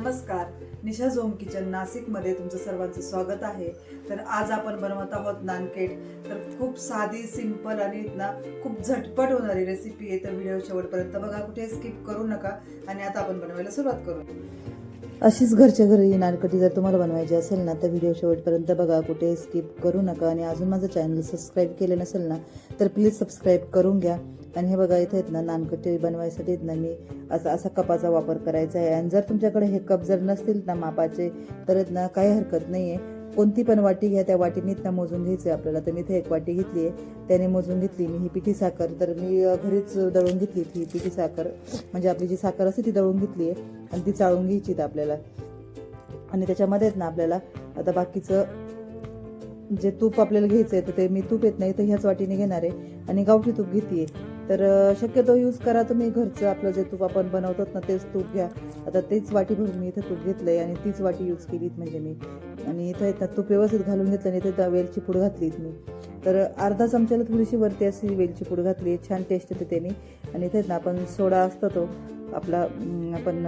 नमस्कार. निशा zone kitchen नाशिकमध्ये तुमचं सर्वांचं स्वागत आहे. तर आज आपण बनवत आहोत नानकेट. तर खूप साधी सिंपल आणि ना खूप झटपट होणारी रेसिपी आहे. तर व्हिडिओ शेवटपर्यंत बघा. कुठे स्किप करू नका. आणि आता आपण बनवायला सुरुवात करू. अशीच घरच्या घरी नानकटी जर तुम्हाला बनवायची असेल ना तर व्हिडिओ शेवटपर्यंत बघा. कुठे स्किप करू नका आणि अजून माझं चॅनल सबस्क्राईब केलं नसेल ना तर प्लीज सबस्क्राईब करून घ्या. आणि हे बघा इथे आहेत ना नानकटी बनवायसाठी ना मी असा असा कपाचा वापर करायचा आहे. आणि जर तुमच्याकडे हे कप जर नसतील ना मापाचे तर ना काही हरकत नाही आहे कोणती पण वाटी घ्या त्या वाटीने ना मोजून घ्यायचं आहे आपल्याला. तर मी इथे एक वाटी घेतली आहे त्याने मोजून घेतली. मी ही पिठी साखर तर मी घरीच दळून घेतली ती पिठी साखर. म्हणजे आपली जी साखर असते ती दळून घेतली आहे आणि ती चाळून घ्यायची तर आपल्याला. आणि त्याच्यामध्ये आहेत ना आपल्याला आता बाकीचं जे तूप आपल्याला घ्यायचं आहे तर ते मी तूप येत नाही तर ह्याच वाटीने घेणार. आहे आणि गावठी तूप घेते तर शक्यतो यूज करा तुम्ही घरचं आपलं जे तूप आपण बनवतात ना तेच तूप घ्या. आता तेच वाटी भरून मी इथं तूप घेतलंय आणि तीच वाटी यूज केलीत म्हणजे मी. आणि इथं इथं तूप व्यवस्थित घालून घेतलं आणि इथे वेलची पूड घातलीत मी. तर अर्धा चमच्याला थोडीशी वरती अशी वेलची पूड घातली छान टेस्ट येते त्याने. आणि इथे ना आपण सोडा असतो तो आपला आपण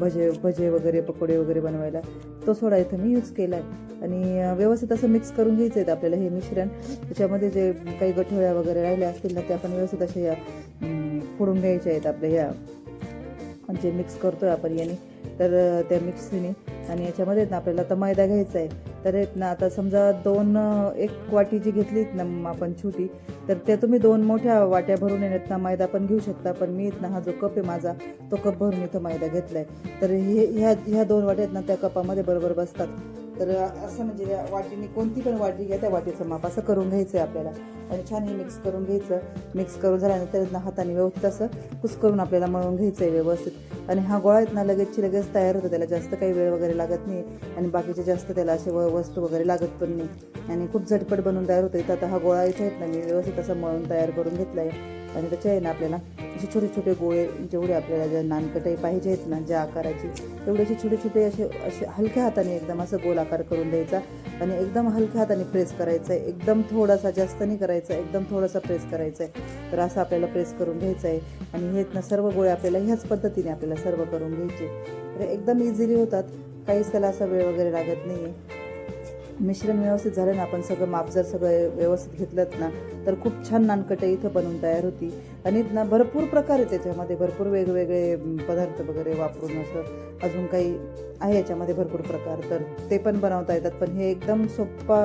भजे भजे वगैरे पकोडे वगैरे बनवायला तो सोडा इथं मी यूज केला आहे आणि व्यवस्थित असं मिक्स करून घ्यायचं आहे आपल्याला हे मिश्रण. त्याच्यामध्ये जे काही गठोळ्या वगैरे राहिल्या असतील ना त्या आपण व्यवस्थित अशा या फोडून घ्यायच्या आहेत आपल्या ह्या जे मिक्स करतोय आपण याने तर त्या मिक्सीने आणि याच्यामध्ये ना आपल्याला आता मैदा घ्यायचा आहे. तर आहेत ना आता समजा दोन एक वाटी जी घेतलीत ना आपण छोटी तर त्या तुम्ही दोन मोठ्या वाट्या भरून येण्यात ना मैदा पण घेऊ शकता पण मी ना हा जो कप आहे माझा तो कप भरून इथं मैदा घेतलाय. तर हे ह्या ह्या दोन वाट्यात आहेत ना त्या कपामध्ये बरोबर बसतात. तर असं म्हणजे वाटीने कोणती पण वाटी घ्या त्या वाटीचं माप असं करून घ्यायचं आहे आपल्याला. आणि छान हे मिक्स करून घ्यायचं. मिक्स करून झाल्यानंतर हाताने व्यवस्थित असं कुस करून आपल्याला मळून घ्यायचं आहे व्यवस्थित. आणि हा गोळा आहेत ना लगेचची लगेच तयार होतो त्याला. जास्त काही वेळ वगैरे लागत नाही आणि बाकीचे जास्त त्याला असे व वस्तू वगैरे लागत पण नाही. आणि खूप झटपट बनवून तयार होतं इथं आता हा गोळा इथे आहेत ना मी व्यवस्थित असं मळून तयार करून घेतला आहे आणि त्याच्या आहे ना आपल्याला असे छोटे छोटे गोळे जेवढे आपल्याला ज्या नानकटाई पाहिजे आहेत ना ज्या आकाराची तेवढे असे छोटे छोटे असे असे हलक्या हाताने एकदम असं गोल आकार करून द्यायचा आणि एकदम हलक्या हाताने प्रेस करायचा आहे एकदम थोडासा जास्त नाही करायचा एकदम थोडासा प्रेस करायचा आहे तर असं आपल्याला प्रेस करून घ्यायचं आहे आणि हे ना सर्व गोळे आपल्याला ह्याच पद्धतीने आपल्याला सर्व करून घ्यायचे. तर एकदम इझिली होतात. काहीच त्याला असा वेळ वगैरे लागत नाही आहे मिश्रण व्यवस्थित झालं ना आपण सगळं माप जर सगळं व्यवस्थित घेतलं ना तर खूप छान नानकटं इथं बनवून तयार होती. आणि ना भरपूर प्रकार आहे त्याच्यामध्ये. भरपूर वेगवेगळे पदार्थ वगैरे वापरून असं अजून काही आहे याच्यामध्ये भरपूर प्रकार. तर ते पण बनवता येतात. पण हे एकदम सोप्पा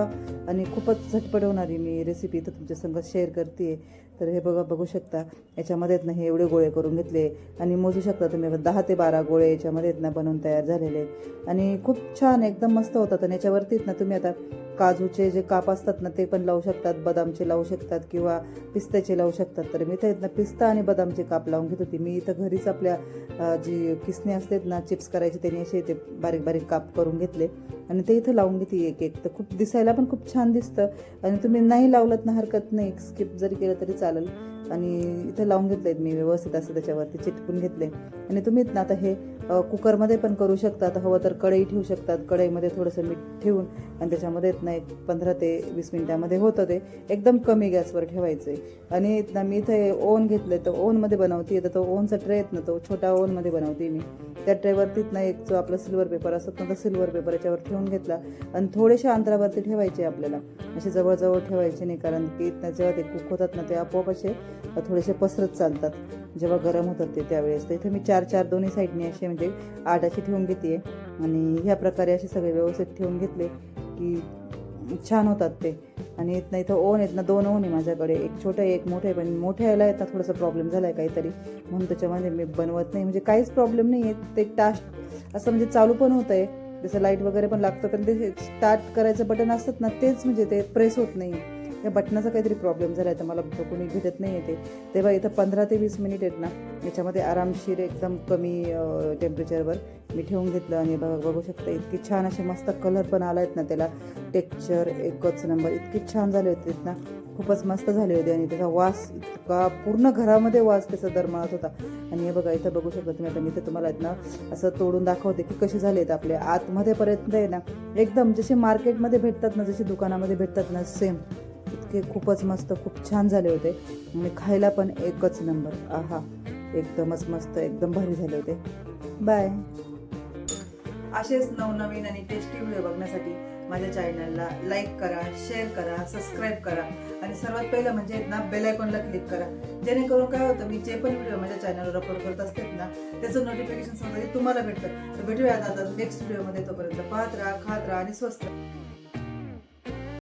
आणि खूपच झटपट होणारी मी रेसिपी इथं तुमच्या संगत शेअर करते तर हे बघा बघू शकता. याच्यामध्येच ना हे एवढे गोळे करून घेतले. आणि मोजू शकता तुम्ही दहा ते बारा गोळे याच्यामध्ये ना बनवून तयार झालेले आणि खूप छान एकदम मस्त होतात. आणि याच्यावरतीच ना तुम्ही आता काजूचे जे काप असतात ना ते पण लावू शकतात बदामचे लावू शकतात किंवा पिस्त्याचे लावू शकतात. तर मी इथं पिस्ता आणि बदामचे काप लावून घेत होती. मी इथं घरीच आपल्या जी किसने असतात ना चिप्स करायचे त्यांनी असे ते बारीक बारीक काप करून घेतले आणि ते इथं लावून घेते एक एक. तर खूप दिसायला पण खूप छान दिसतं आणि तुम्ही नाही लावलत ना हरकत नाही. स्किप जरी केलं तरी चालेल. आणि इथं लावून घेतलेत मी व्यवस्थित असं त्याच्यावरती चिटकून घेतले. आणि तुम्ही ना आता हे कुकरमध्ये पण करू शकतात. हवं तर कढई ठेवू शकतात. कढईमध्ये थोडंसं मीठ ठेवून आणि त्याच्यामध्ये त्यांना एक पंधरा ते वीस मिनिटामध्ये होतं ते. एकदम कमी गॅसवर ठेवायचं. आहे आणि ना मी इथे ओन घेतलं तर ओनमध्ये बनवते तर तो ओनचा ट्रे येत ना तो छोटा ओनमध्ये बनवते मी. त्या ट्रेवरतीत ना एक जो आपला सिल्वर पेपर असतो ना तो सिल्वर पेपर याच्यावर ठेवून घेतला. आणि थोडेशा अंतरावरती ठेवायचे आपल्याला. असे जवळजवळ ठेवायचे नाही कारण की ना जेव्हा ते कुक होतात ना ते आपोआप असे थोडेसे पसरत चालतात. जेव्हा गरम होतात ते त्यावेळेस. तर इथे मी चार चार दोन्ही साईडने असे म्हणजे आठ असे ठेवून घेते आणि ह्या प्रकारे असे सगळे व्यवस्थित ठेवून घेतले की छान होतात ते. आणि इथनं इथं ओन आहेत ना दोन ओन आहे माझ्याकडे. एक छोटं एक मोठं आहे पण मोठ्या आहेत ना थोडासा प्रॉब्लेम झाला आहे काहीतरी. म्हणून त्याच्यामध्ये मी बनवत नाही. म्हणजे काहीच प्रॉब्लेम नाही आहे. ते टास्ट असं म्हणजे चालू पण होतं आहे जसं लाइट वगैरे पण लागतं पण ते स्टार्ट करायचं बटन असतात ना तेच म्हणजे ते प्रेस होत नाही त्या बटनाचा काहीतरी प्रॉब्लेम झाला आहे तर मला कोणी भेटत नाही येते तेव्हा इथं पंधरा ते वीस मिनिट आहेत ना याच्यामध्ये आरामशीर एकदम कमी टेम्परेचरवर मी ठेवून घेतलं आणि बघा बघू शकता इतकी छान असे मस्त कलर पण आला आहेत ना त्याला. टेक्स्चर एकच नंबर इतकी छान झाले होते ना. खूपच मस्त झाले होते आणि त्याचा वास इतका पूर्ण घरामध्ये वास त्याचा दरमळत होता. आणि हे बघा इथं बघू शकता तुम्ही आता मी इथं तुम्हाला आहेत ना असं तोडून दाखवते की कसे झाले आहेत आपले. आतमध्ये पर्यंत आहे ना एकदम जसे मार्केटमध्ये भेटतात ना जसे दुकानामध्ये भेटतात ना सेम इतके खूपच मस्त खूप छान झाले होते. आणि खायला पण एकच नंबर. आहा एकदमच मस्त एकदम भारी झाले होते. बाय असेच नवनवीन आणि टेस्टी व्हिडिओ बघण्यासाठी माझ्या चॅनलला लाईक करा शेअर करा सबस्क्राईब करा. आणि सर्वात पहिलं म्हणजे ना बेल आयकॉनला क्लिक करा. जेणेकरून काय होतं मी जे पण व्हिडिओ माझ्या चॅनलवर अपलोड करत असते ना त्याचं नोटिफिकेशन समजा तुम्हाला भेटतं. तर भेटूया आता नेक्स्ट व्हिडिओमध्ये तोपर्यंत पाहत राहा खात राहा आणि स्वस्त राहा.